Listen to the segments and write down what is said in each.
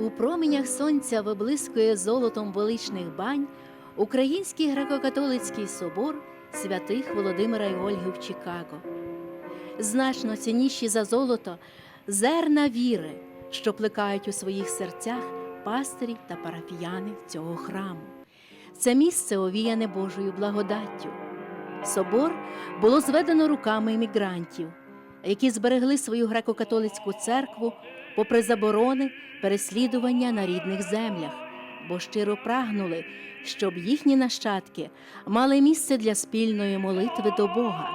У променях сонця виблискує золотом величних бань Український греко-католицький собор святих Володимира і Ольги в Чикаго. Значно цінніші за золото зерна віри, що плекають у своїх серцях пастирі та парафіяни цього храму. Це місце овіяне Божою благодаттю. Собор було зведено руками іммігрантів, які зберегли свою греко-католицьку церкву попри заборони переслідування на рідних землях, бо щиро прагнули, щоб їхні нащадки мали місце для спільної молитви до Бога.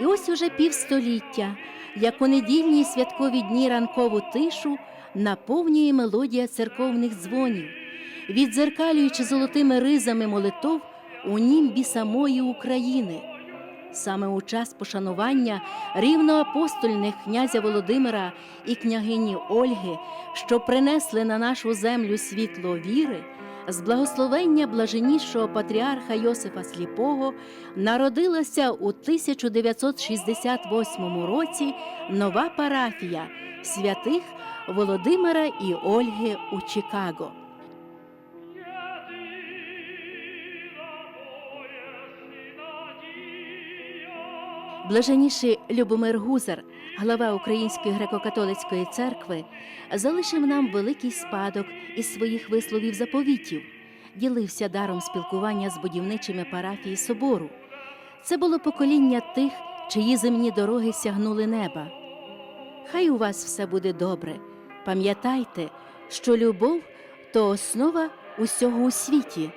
І ось уже півстоліття, як у недільні святкові дні ранкову тишу наповнює мелодія церковних дзвонів, віддзеркалюючи золотими ризами молитов у німбі самої України. Саме у час пошанування рівноапостольних князя Володимира і княгині Ольги, що принесли на нашу землю світло віри, з благословення блаженнішого патріарха Йосифа Сліпого народилася у 1968 році нова парафія святих Володимира і Ольги у Чикаго. Блаженніший Любомир Гузар, глава Української греко-католицької церкви, залишив нам великий спадок із своїх висловів заповітів, ділився даром спілкування з будівничими парафії собору. Це було покоління тих, чиї земні дороги сягнули неба. Хай у вас все буде добре. Пам'ятайте, що любов то основа усього у світі.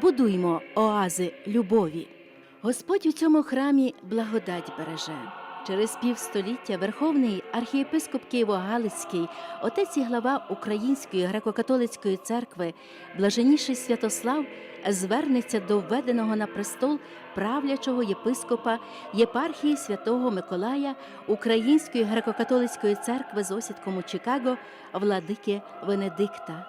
Будуймо оази любові. Господь у цьому храмі благодать береже. Через півстоліття Верховний архієпископ Києво-Галицький, отець і глава Української греко-католицької церкви, блаженніший Святослав, звернеться до введеного на престол правлячого єпископа єпархії святого Миколая Української греко-католицької церкви з осідком у Чикаго, владики Венедикта.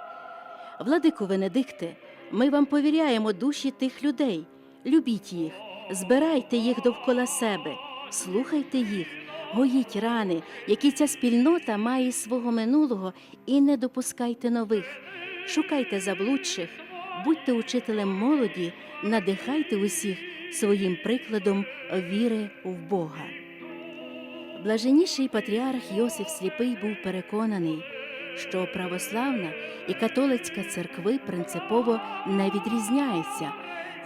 Владику Венедикте, ми вам повіряємо душі тих людей. Любіть їх, збирайте їх довкола себе, слухайте їх, гоїть рани, які ця спільнота має свого минулого, і не допускайте нових. Шукайте заблудших, будьте учителем молоді, надихайте усіх своїм прикладом віри в Бога. Блаженніший патріарх Йосиф Сліпий був переконаний, що православна і католицька церкви принципово не відрізняються,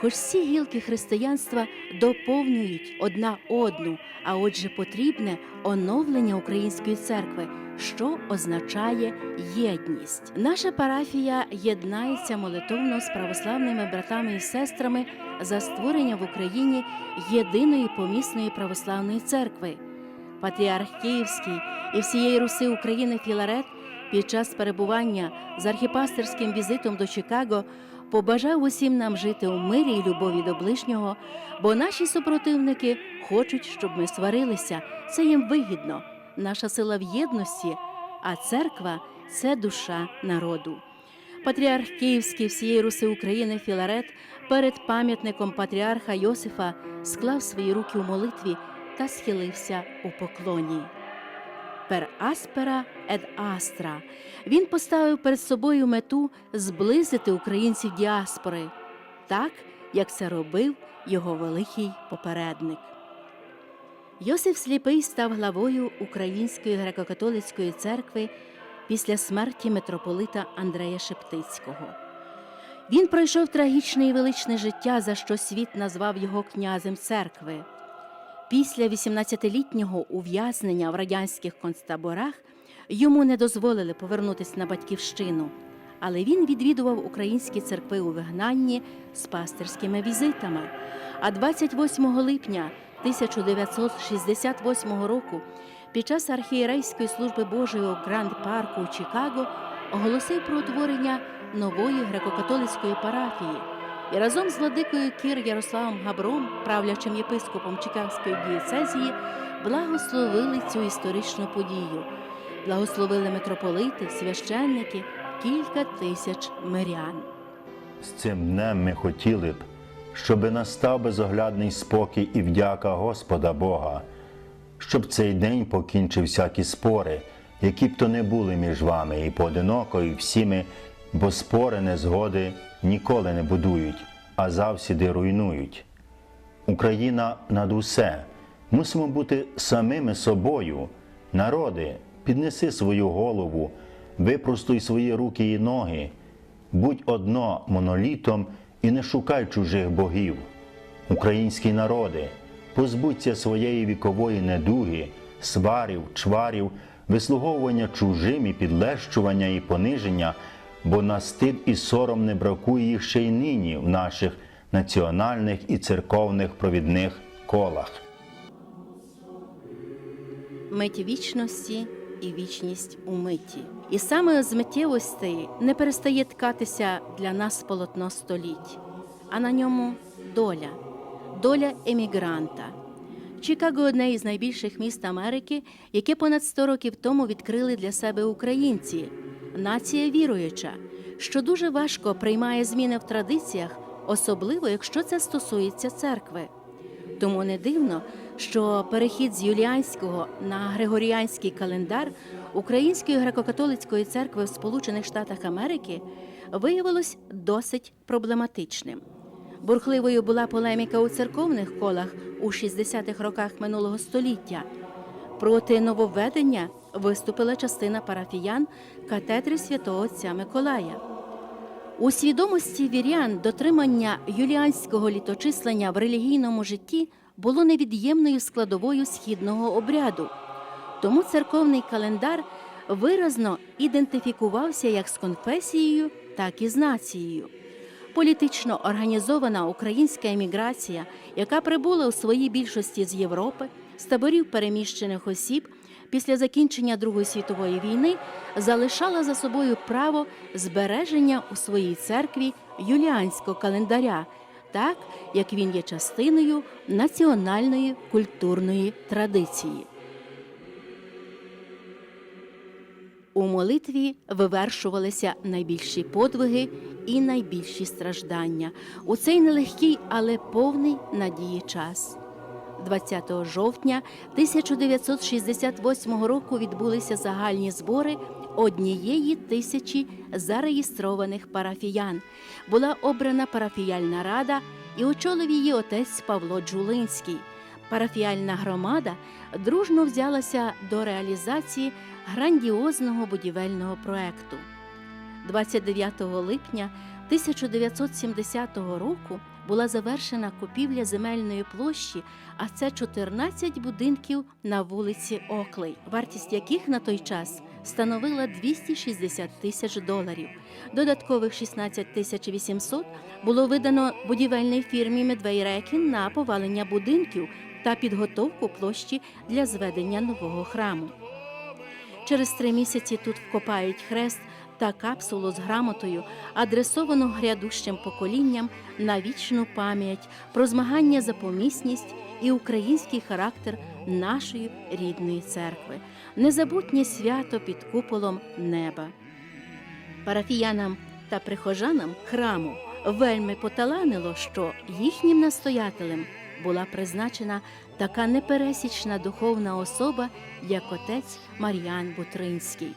хоч всі гілки християнства доповнюють одна одну, а отже, потрібне оновлення української церкви, що означає єдність. Наша парафія єднається молитовно з православними братами і сестрами за створення в Україні єдиної помісної православної церкви. Патріарх Київський і всієї Руси України Філарет під час перебування з архіпастерським візитом до Чикаго побажав усім нам жити у мирі і любові до ближнього, бо наші супротивники хочуть, щоб ми сварилися. Це їм вигідно. Наша сила в єдності, а церква це душа народу. Патріарх Київський всієї Руси України Філарет перед пам'ятником патріарха Йосифа склав свої руки у молитві та схилився у поклоні. Per aspera ed astra. Він поставив перед собою мету зблизити українців діаспори, так як це робив його великий попередник. Йосиф Сліпий став главою Української греко-католицької церкви після смерті митрополита Андрея Шептицького. Він пройшов трагічне і величне життя, за що світ назвав його князем церкви. Після 18-літнього ув'язнення в радянських концтаборах йому не дозволили повернутися на батьківщину, але він відвідував українські церкви у вигнанні з пастирськими візитами. А 28 липня 1968 року під час архієрейської служби Божої у Гранд Парку у Чикаго оголосив про утворення нової греко-католицької парафії і разом з владикою Кір Ярославом Габром, правлячим єпископом Чикагської дієцезії, благословили цю історичну подію. Благословили митрополити, священники, кілька тисяч мирян. З цим днем ми хотіли б, щоби настав безоглядний спокій і вдяка Господа Бога, щоб цей день покінчив всякі спори, які б то не були між вами, і поодиноко, і всіми, бо спори незгоди ніколи не будують, а завсіди руйнують. Україна над усе. Мусимо бути самими собою. Народи, піднеси свою голову, випростуй свої руки і ноги, будь одно монолітом і не шукай чужих богів. Українські народи, позбудься своєї вікової недуги, сварів, чварів, вислуговування чужим і підлещування і пониження, бо на стид і сором не бракує їх ще й нині в наших національних і церковних провідних колах. мить вічності і вічність у миті. І саме з миттєвостей не перестає ткатися для нас полотно століть, а на ньому доля, доля емігранта. Чикаго одне із найбільших міст Америки, яке понад 100 років тому відкрили для себе українці, нація віруюча, що дуже важко приймає зміни в традиціях, особливо якщо це стосується церкви. Тому не дивно, що перехід з юліанського на григоріанський календар Української греко-католицької церкви в Сполучених Штатах Америки виявилось досить проблематичним. Бурхливою була полеміка у церковних колах у 60-х роках минулого століття. Проти нововведення виступила частина парафіян катедри святого отця Миколая. У свідомості вірян дотримання юліанського літочислення в релігійному житті було невід'ємною складовою східного обряду. Тому церковний календар виразно ідентифікувався як з конфесією, так і з нацією. Політично організована українська еміграція, яка прибула у своїй більшості з Європи, з таборів переміщених осіб після закінчення Другої світової війни, залишала за собою право збереження у своїй церкві юліанського календаря, так як він є частиною національної культурної традиції. У молитві вивершувалися найбільші подвиги і найбільші страждання у цей нелегкий, але повний надії час. 20 жовтня 1968 року відбулися загальні збори однієї тисячі зареєстрованих парафіян. Була обрана парафіяльна рада і очолив її отець Павло Джулинський. Парафіальна громада дружно взялася до реалізації грандіозного будівельного проекту. 29 липня 1970 року була завершена купівля земельної площі, а це 14 будинків на вулиці Оклей, вартість яких на той час становила 260 тисяч доларів. Додаткових 16 тисяч 800 було видано будівельній фірмі Медвейрекін на повалення будинків та підготовку площі для зведення нового храму. Через три місяці тут вкопають хрест та капсулу з грамотою, адресовану грядущим поколінням на вічну пам'ять про змагання за помісність і український характер нашої рідної церкви, незабутнє свято під куполом неба. Парафіянам та прихожанам храму вельми поталанило, що їхнім настоятелем була призначена така непересічна духовна особа, як отець Мар'ян Бутринський.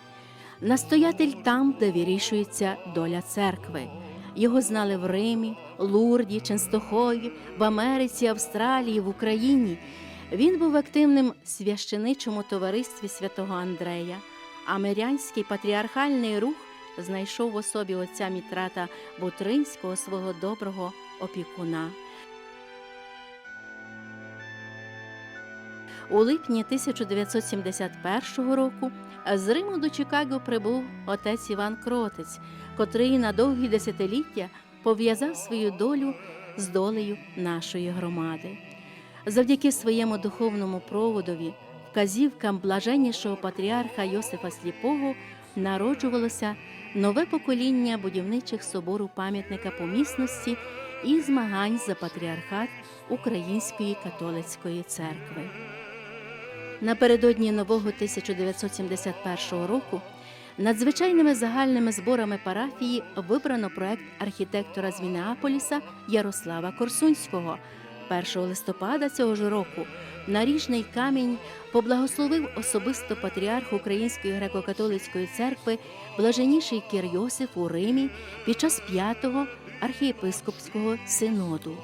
Настоятель там, де вирішується доля церкви. Його знали в Римі, Лурді, Ченстохові, в Америці, Австралії, в Україні. Він був активним священичому товаристві святого Андрея. А мирянський патріархальний рух знайшов в особі отця Мітрата Бутринського свого доброго опікуна. У липні 1971 року з Риму до Чикаго прибув отець Іван Кротець, котрий на довгі десятиліття пов'язав свою долю з долею нашої громади. Завдяки своєму духовному проводові, вказівкам блаженнішого патріарха Йосифа Сліпого народжувалося нове покоління будівничих собору пам'ятника помісності і змагань за патріархат Української католицької церкви. Напередодні нового 1971 року надзвичайними загальними зборами парафії вибрано проект архітектора з Мінеаполіса Ярослава Корсунського 1 листопада цього ж року наріжний камінь поблагословив особисто патріарх Української греко-католицької церкви блаженніший Кир Йосиф у Римі під час п'ятого архієпископського синоду.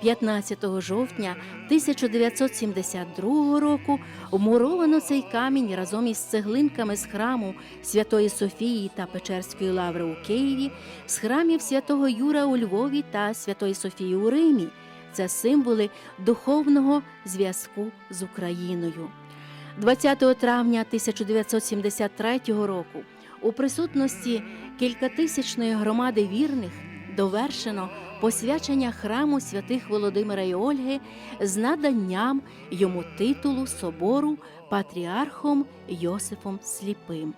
15 жовтня 1972 року вмуровано цей камінь разом із цеглинками з храму Святої Софії та Печерської лаври у Києві, з храмів святого Юра у Львові та Святої Софії у Римі. Це символи духовного зв'язку з Україною. 20 травня 1973 року у присутності кількатисячної громади вірних довершено посвячення храму святих Володимира і Ольги з наданням йому титулу собору патріархом Йосифом Сліпим.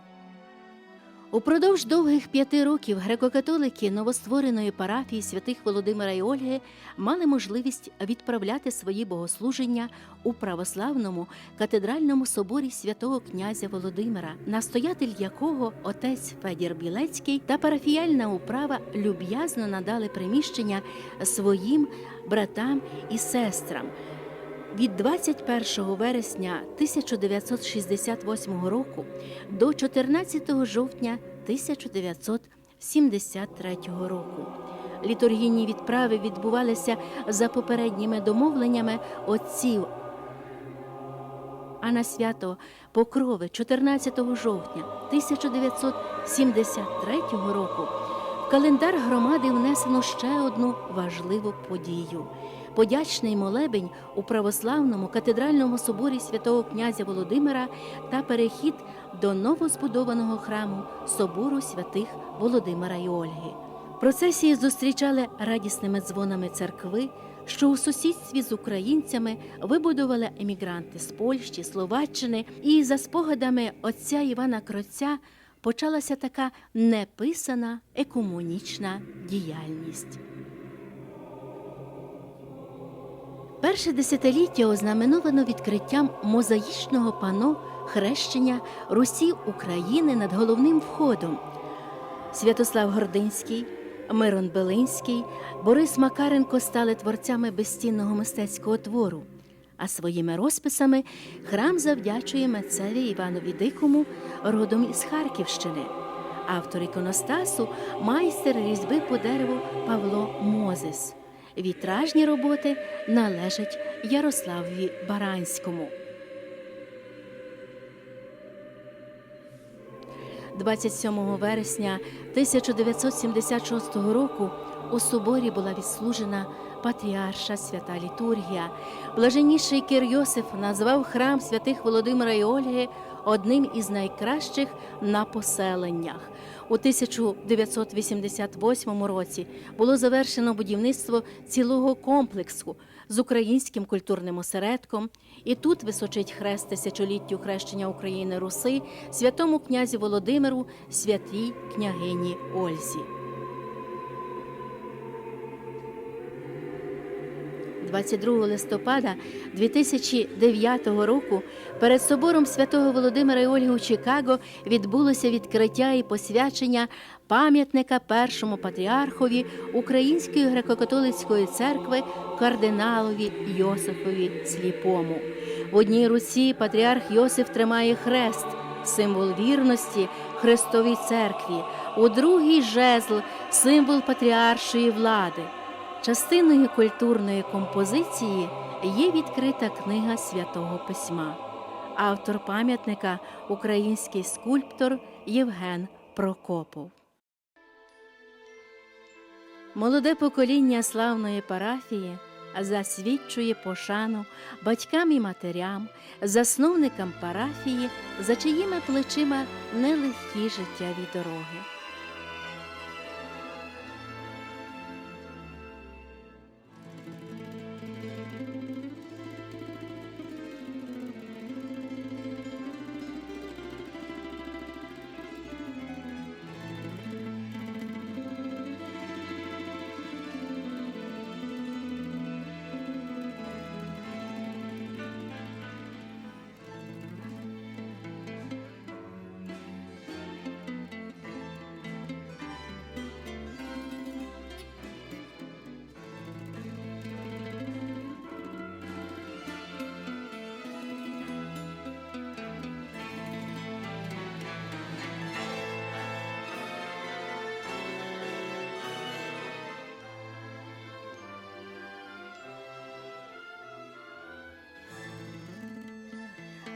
Упродовж довгих п'яти років греко-католики новоствореної парафії святих Володимира і Ольги мали можливість відправляти свої богослуження у православному катедральному соборі святого князя Володимира, настоятель якого отець Федір Білецький та парафіяльна управа люб'язно надали приміщення своїм братам і сестрам. Від 21 вересня 1968 року до 14 жовтня 1973 року. Літургійні відправи відбувалися за попередніми домовленнями отців. А на свято Покрови 14 жовтня 1973 року в календар громади внесено ще одну важливу подію. Подячний молебень у православному катедральному соборі святого князя Володимира та перехід до новозбудованого храму собору святих Володимира і Ольги. Процесії зустрічали радісними дзвонами церкви, що у сусідстві з українцями вибудували емігранти з Польщі, Словаччини, і за спогадами отця Івана Кроця почалася така неписана екомунічна діяльність. Перше десятиліття ознаменовано відкриттям мозаїчного пано хрещення Русі України над головним входом. Святослав Гординський, Мирон Белинський, Борис Макаренко стали творцями безцінного мистецького твору. А своїми розписами храм завдячує митцеві Іванові Дикому, родом із Харківщини. Автор іконостасу майстер різьби по дереву Павло Мозес. Вітражні роботи належать Ярославові Баранському. 27 вересня 1976 року у соборі була відслужена патріарша свята літургія. Блаженніший Кир Йосиф назвав храм святих Володимира і Ольги одним із найкращих на поселеннях. У 1988 році було завершено будівництво цілого комплексу з українським культурним осередком, і тут височить хрест тисячоліттю хрещення України Руси, святому князю Володимиру, святій княгині Ользі. 22 листопада 2009 року перед собором святого Володимира і Ольги у Чикаго відбулося відкриття і посвячення пам'ятника першому патріархові Української греко-католицької церкви кардиналові Йосифові Сліпому. В одній руці патріарх Йосиф тримає хрест, символ вірності Христовій церкві, у другій жезл символ патріаршої влади. Частиною культурної композиції є відкрита книга святого письма. Автор пам'ятника український скульптор Євген Прокопов. Молоде покоління славної парафії засвідчує пошану батькам і матерям, засновникам парафії, за чиїми плечима нелегкі життєві дороги.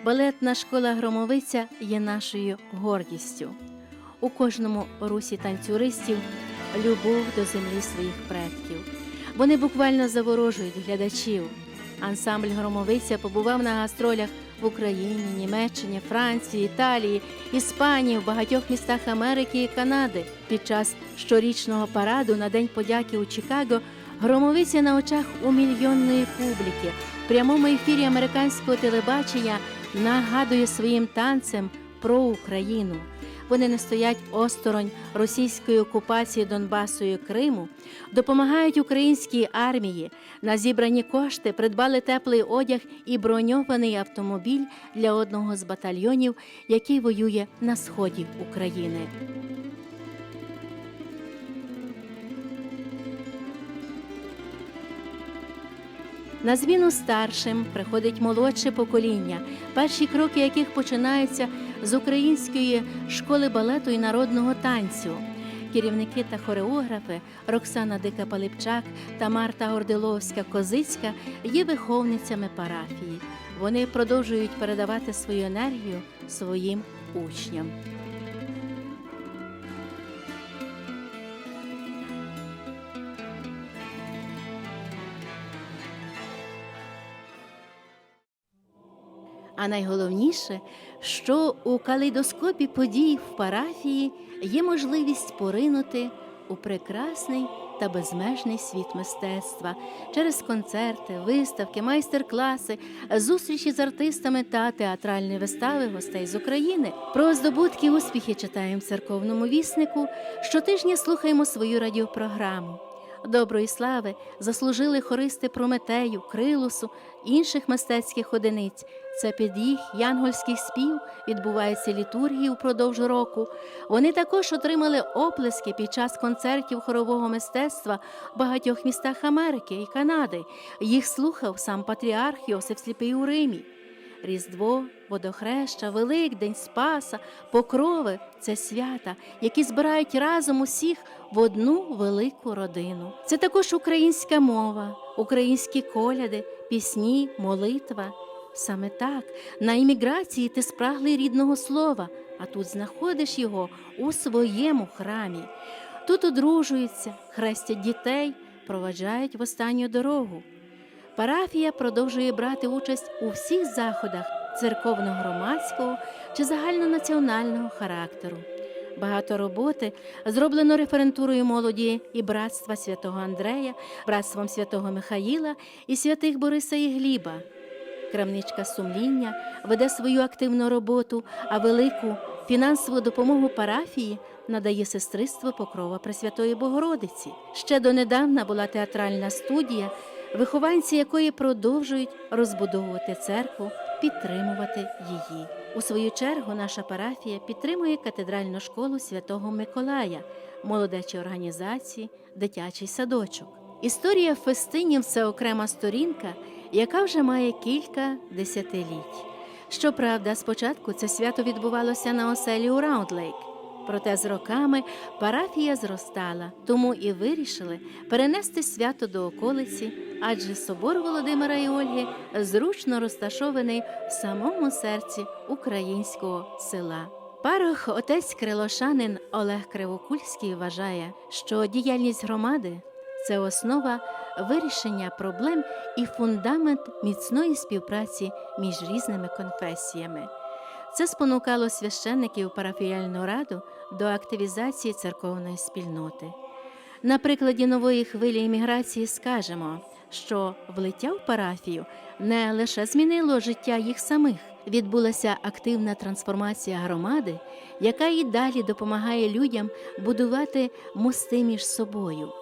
Балетна школа Громовиця є нашою гордістю. У кожному русі танцюристів любов до землі своїх предків. Вони буквально заворожують глядачів. Ансамбль Громовиця побував на гастролях в Україні, Німеччині, Франції, Італії, Іспанії, в багатьох містах Америки і Канади. Під час щорічного параду на День подяки у Чикаго Громовиця на очах у мільйонної публіки в прямому ефірі американського телебачення нагадує своїм танцем про Україну. Вони не стоять осторонь російської окупації Донбасу і Криму, допомагають українській армії. На зібрані кошти придбали теплий одяг і броньований автомобіль для одного з батальйонів, який воює на сході України. На зміну старшим приходить молодше покоління, перші кроки яких починаються з української школи балету і народного танцю. Керівники та хореографи Роксана Дика Палипчак та Марта Гордиловська Козицька є виховницями парафії. Вони продовжують передавати свою енергію своїм учням. А найголовніше, що у калейдоскопі подій в парафії є можливість поринути у прекрасний та безмежний світ мистецтва через концерти, виставки, майстер-класи, зустрічі з артистами та театральні вистави гостей з України. Про здобутки успіхи читаємо в церковному віснику. Щотижня слухаємо свою радіопрограму. Доброї слави заслужили хористи Прометею, Крилусу, інших мистецьких одиниць. Це під їх янгольських спів відбуваються літургії упродовж року. Вони також отримали оплески під час концертів хорового мистецтва в багатьох містах Америки і Канади. Їх слухав сам патріарх Йосиф Сліпий у Римі. Різдво, водохреща, Великдень, Спаса, Покрови це свята, які збирають разом усіх в одну велику родину. Це також українська мова, українські коляди, пісні, молитва. Саме так на імміграції ти спраглий рідного слова, а тут знаходиш його у своєму храмі. Тут одружуються, хрестять дітей, проваджають в останню дорогу. Парафія продовжує брати участь у всіх заходах церковно-громадського чи загальнонаціонального характеру. Багато роботи зроблено референтурою молоді і братства святого Андрея, братством святого Михаїла і святих Бориса і Гліба. Крамничка сумління веде свою активну роботу, а велику фінансову допомогу парафії надає сестриство Покрова Пресвятої Богородиці. Ще донедавна була театральна студія, вихованці якої продовжують розбудовувати церкву, підтримувати її. У свою чергу наша парафія підтримує катедральну школу святого Миколая, молодечі організації, дитячий садочок. Історія фестинів це окрема сторінка, яка вже має кілька десятиліть. Щоправда, спочатку це свято відбувалося на оселі у Раундлейк. Проте з роками парафія зростала, тому і вирішили перенести свято до околиці, адже собор Володимира і Ольги зручно розташований в самому серці українського села. Парох отець Крилошанин Олег Кривокульський вважає, що діяльність громади це основа вирішення проблем і фундамент міцної співпраці між різними конфесіями. Це спонукало священників парафіяльну раду до активізації церковної спільноти. На прикладі нової хвилі імміграції скажемо, що влиття в парафію не лише змінило життя їх самих, відбулася активна трансформація громади, яка і далі допомагає людям будувати мости між собою.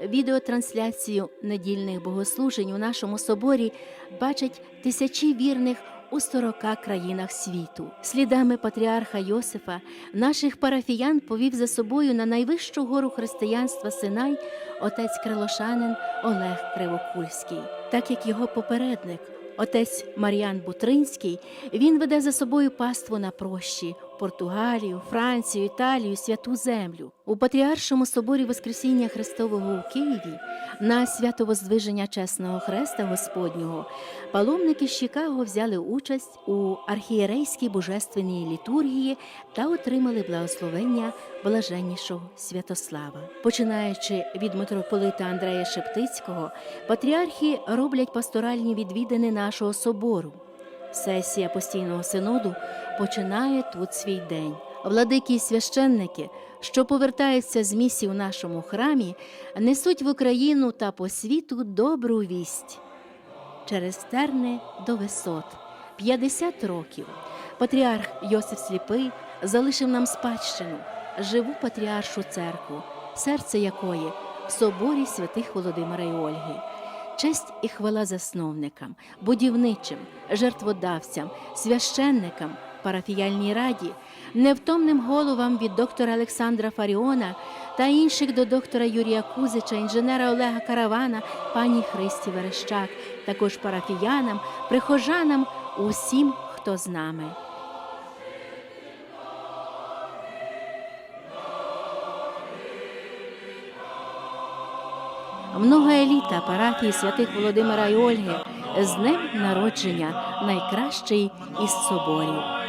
Відеотрансляцію недільних богослужень у нашому соборі бачать тисячі вірних у 40 країнах світу. Слідами патріарха Йосифа наших парафіян повів за собою на найвищу гору християнства Синай отець Крилошанин Олег Кривокульський, так як його попередник. Отець Маріан Бутринський він веде за собою паству на прощі Португалію, Францію, Італію, Святу Землю. У Патріаршому соборі Воскресіння Христового у Києві на свято Воздвиження Чесного Хреста Господнього паломники з Чикаго взяли участь у архієрейській божественній літургії та отримали благословення блаженнішого Святослава. Починаючи від митрополита Андрея Шептицького, патріархи роблять пасторальні відвідини нашого собору. Сесія постійного синоду починає тут свій день. Владики й священники, що повертаються з місії у нашому храмі, несуть в Україну та по світу добру вість. Через терни до висот 50 років. Патріарх Йосиф Сліпий залишив нам спадщину, живу патріаршу церкву, серце якої в соборі святих Володимира і Ольги. Честь і хвала засновникам, будівничим, жертводавцям, священникам, парафіяльній раді, невтомним головам від доктора Олександра Фаріона та інших до доктора Юрія Кузича, інженера Олега Каравана, пані Христі Верещак, також парафіянам, прихожанам, усім, хто з нами. Много еліта парафії святих Володимира і Ольги з днем народження найкращий із соборів.